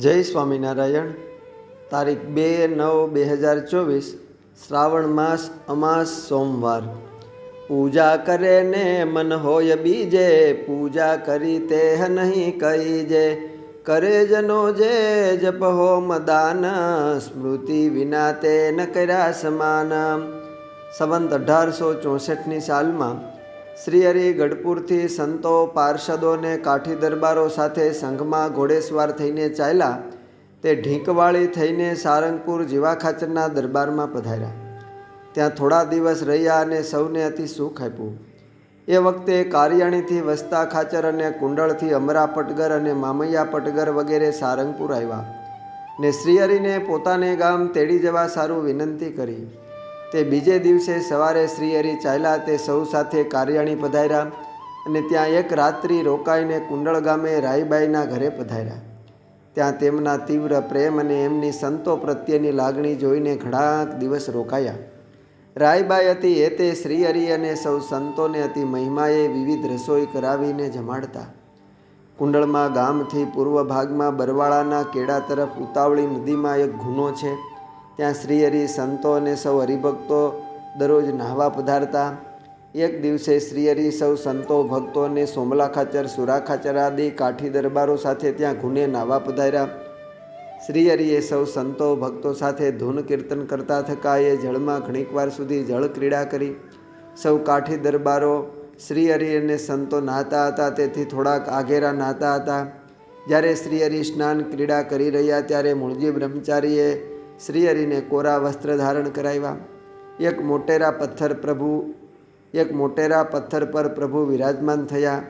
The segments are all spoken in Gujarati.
જય સ્વામિનારાયણ. તારીખ બે નવ બે હજાર ચોવીસ, શ્રાવણ માસ, અમાસ સોમવાર. પૂજા કરે ને મન હોય બીજે, પૂજા કરી તે નહીં કહી જે કરે જનો જે જપ હોમ દાન, સ્મૃતિ વિના તે ન કર્યા સમાન. સંવંત અઢારસો ચોસઠની સાલમાં શ્રી હરિ ગઢપુરથી સંતો પાર્ષદોને કાઠી દરબારો સાથે સંઘમાં ઘોડેસવાર થઈને ચાલ્યા, તે ઢીંકવાળી થઈને સારંગપુર જીવાખાચરના દરબારમાં પધાર્યા. ત્યાં થોડા દિવસ રહ્યા અને સૌને અતિ સુખ આપ્યું. એ વખતે કારિયાણીથી વસ્તા ખાચર અને કુંડળથી અમરા પટગર અને મામૈયા પટગર વગેરે સારંગપુર આવ્યા ને શ્રીહરિને પોતાને ગામ તેડી જવા સારું વિનંતી કરી. તે બીજે દિવસે સવારે શ્રીહરિ ચાલ્યા તે સૌ સાથે કાર્યાણી પધાર્યા અને ત્યાં એક રાત્રિ રોકાઈને કુંડળ ગામે રાયબાઈના ઘરે પધાર્યા. ત્યાં તેમના તીવ્ર પ્રેમ અને એમની સંતો પ્રત્યેની લાગણી જોઈને ઘણા દિવસ રોકાયા. રાયબાઈ હતી એ તે શ્રીહરિ અને સૌ સંતોને અતિ મહિમાએ વિવિધ રસોઈ કરાવીને જમાડતા. કુંડળમાં ગામથી પૂર્વ ભાગમાં બરવાળાના કેડા તરફ ઉતાવળી નદીમાં એક ગુનો છે. ત્યાં શ્રી હરિ સંતો અને સૌ હરિભક્તો દરરોજ નાહવા પધારતા. એક દિવસે શ્રી હરિ સૌ સંતો, ભક્તો અને સોમલા ખાચર, સુરા ખાચર આદિ કાઠી દરબારો સાથે ત્યાં ગુને નાહવા પધાર્યા. શ્રી હરિએ સૌ સંતો, ભક્તો સાથે ધૂન કીર્તન કરતા થકા જળમાં ઘણીકવાર સુધી જળ ક્રીડા કરી. સૌ કાઠી દરબારો શ્રી હરિ અને સંતો નાહતા હતા, તેથી થોડાક આઘેરા નાહતા હતા. જ્યારે શ્રી હરિ સ્નાન ક્રીડા કરી રહ્યા, ત્યારે મૂળજી બ્રહ્મચારીએ શ્રીહરિને કોરા વસ્ત્ર ધારણ કરાવ્યા. એક મોટેરા પથ્થર પ્રભુ, એક મોટેરા પથ્થર પર પ્રભુ વિરાજમાન થયા.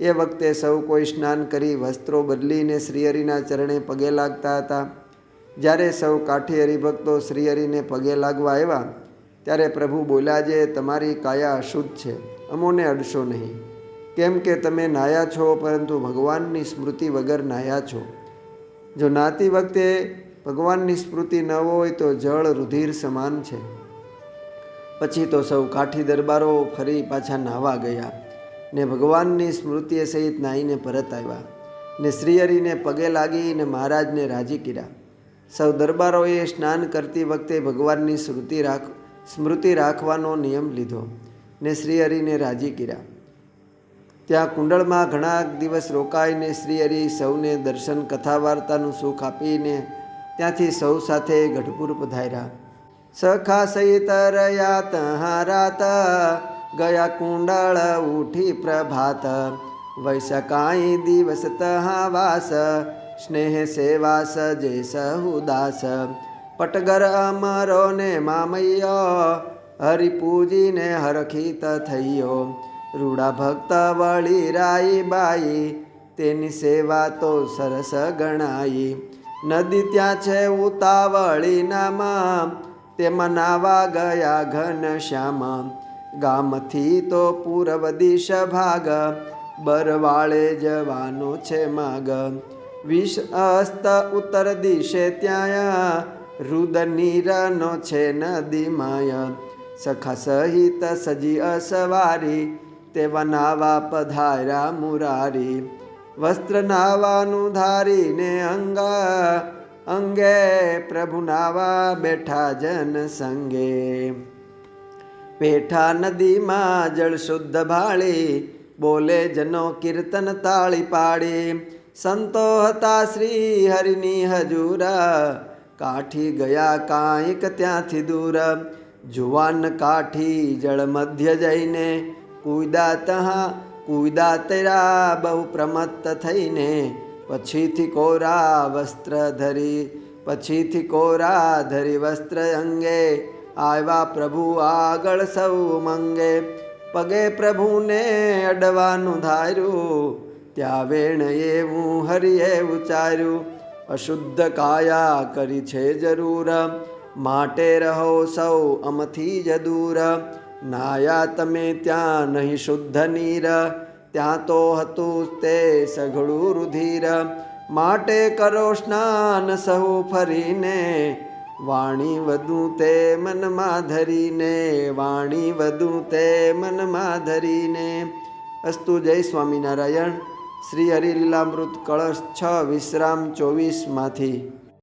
એ વખતે સૌ કોઈ સ્નાન કરી વસ્ત્રો બદલીને શ્રીહરિના ચરણે પગે લાગતા હતા. જ્યારે સૌ કાઠી હરિભક્તો શ્રીહરિને પગે લાગવા આવ્યા, ત્યારે પ્રભુ બોલ્યા જે, તમારી કાયા અશુદ્ધ છે, અમોને અડશો નહીં. કેમ કે તમે નાયા છો, પરંતુ ભગવાનની સ્મૃતિ વગર નાયા છો. જો નાતી વખતે ભગવાનની સ્મૃતિ ન હોય તો જળ રુધિર સમાન છે. પછી તો સૌ કાઠી દરબારો ફરી પાછા નાહવા ગયા ને ભગવાનની સ્મૃતિએ સહિત નાહીને પરત આવ્યા ને શ્રીહરિને પગે લાગીને મહારાજને રાજી કર્યા. સૌ દરબારોએ સ્નાન કરતી વખતે ભગવાનની સ્મૃતિ રાખ, સ્મૃતિ રાખવાનો નિયમ લીધો ને શ્રીહરિને રાજી કર્યા. ત્યાં કુંડળમાં ઘણા દિવસ રોકાઈને શ્રીહરિ સૌને દર્શન કથા વાર્તાનું સુખ આપીને ત્યાંથી સૌ સાથે ગઢપુર પધાર્યા સખા સહિત રહ્યા તહા રાત ગયા કુંડળ ઉઠી પ્રભાત. વૈશકાઈ દિવસ તહા વાસ સ્નેહ સેવાસ જે સહુદાસ પટગર અમરો ને મામૈયો, હરિપૂજીને હરખિત થયો રૂડા ભક્ત વળી રાઈ બાઈ, તેની સેવા તો સરસ ગણાઈ. નદી ત્યાં છે ઉતાવળી નામ તેમાં નાવા ગયા ઘન શ્યામ. ગામથી તો પૂર્વ દિશ ભાગ. બરવાળે જવાનો છે માગ. વિષ અસ્ત ઉત્તર દિશે ત્યાં રુદનીરનો છે નદી માય. સખા સહિત સજી અસવારી. તેવા નાવા પધાર્યા મુરારી. વસ્ત્ર નાવાનું ધારીને અંગા અંગે પ્રભુ નાવા બેઠા જન સંગે પેઠા નદીમાં જળ શુદ્ધ ભાળી બોલે જનો કીર્તન તાળી પાડી સંતો હતા શ્રી હરિની હજુરા કાઠી ગયા કાંઈક ત્યાંથી દૂર જુવાન કાઠી જળ મધ્ય જઈને કુદા તહા કુદા તેરા બહુ પ્રમત્ત થઈને પછીથી કોરા વસ્ત્ર ધરી, પછીથી કોરા ધરી વસ્ત્ર અંગે આવ્યા પ્રભુ આગળ સૌ મંગે. પગે પ્રભુને અડવાનું ધાર્યું ત્યાં વેણ એવું હરિએ ઉચાર્યું અશુદ્ધ કાયા કરી છે જરૂર, માટે રહો સૌ અમથી જ દૂર. નાયા તમે ત્યાં નહીં શુદ્ધ નીર, ત્યાં તો હતું તે સઘળું રુધિર. માટે કરો સ્નાન સહુ ફરીને, વાણી વધુ તે મનમાં ધરીને, વાણી વધુ તે મનમાં ધરીને. અસ્તુ જય સ્વામિનારાયણ. શ્રી હરિલીલામૃત કળશ છ વિશ્રામ ચોવીસમાંથી.